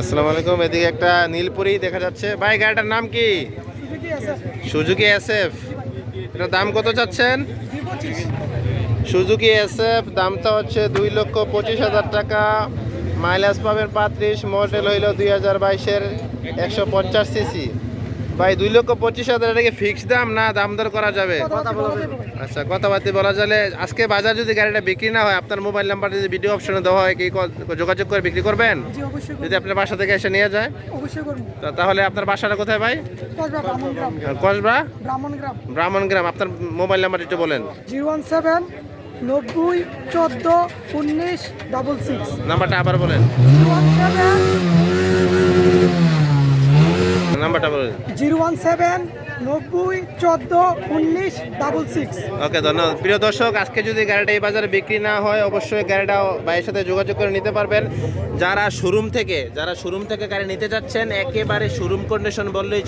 আসসালামু আলাইকুম। এদিকে একটা নীলপুরি দেখা যাচ্ছে। ভাই, গাড়িটার নাম কি? সুজুকি এসএফ এটার দাম কত চাচ্ছেন? সুজুকি এসএফ দামটা হচ্ছে দুই লক্ষ পঁচিশ হাজার টাকা। মাইলেজ পাবেন পাত্রিশ, মডেল হইল দুই হাজার বাইশের একশো পঞ্চাশ সিসি। ভাই দুই লক্ষ পঁচিশ হাজার এটা কি ফিক্স দাম না দাম দর করা যাবে? আচ্ছা কথাবার্তা বলা যাবে আজকে বাজার যদি গাড়িটা বিক্রি না হয় আপনার মোবাইল নাম্বার যদি ভিডিও অপশনে দেওয়া হয় কি যোগাযোগ করে বিক্রি করবেন? যদি আপনার বাসা থেকে এসে নিয়ে যায়? অবশ্যই করব। তাহলে আপনার বাসাটা কোথায় ভাই? কসবা ব্রাহ্মণগ্রাম ব্রাহ্মণগ্রাম ব্রাহ্মণগ্রাম আপনার মোবাইল নাম্বার একটু বলেন। জিরো ওয়ান সেভেন নব্বই চোদ্দ উনিশ ডাবল সিক্স নাম্বারটা আবার বলেন। নাম্বারটা বলুন জিরো ওয়ান সেভেন নব্বই চোদ্দ উনিশ ডাবল সিক্স ওকে ধন্যবাদ। প্রিয় দর্শক আজকে যদি গাড়িটা এই বাজারে বিক্রি না হয় অবশ্যই গাড়িটা ভাইয়ের সাথে যোগাযোগ করে নিতে পারবেন। যারা শোরুম থেকে যারা শোরুম থেকে গাড়ি নিতে যাচ্ছেন একেবারে শোরুম কন্ডিশন বললেই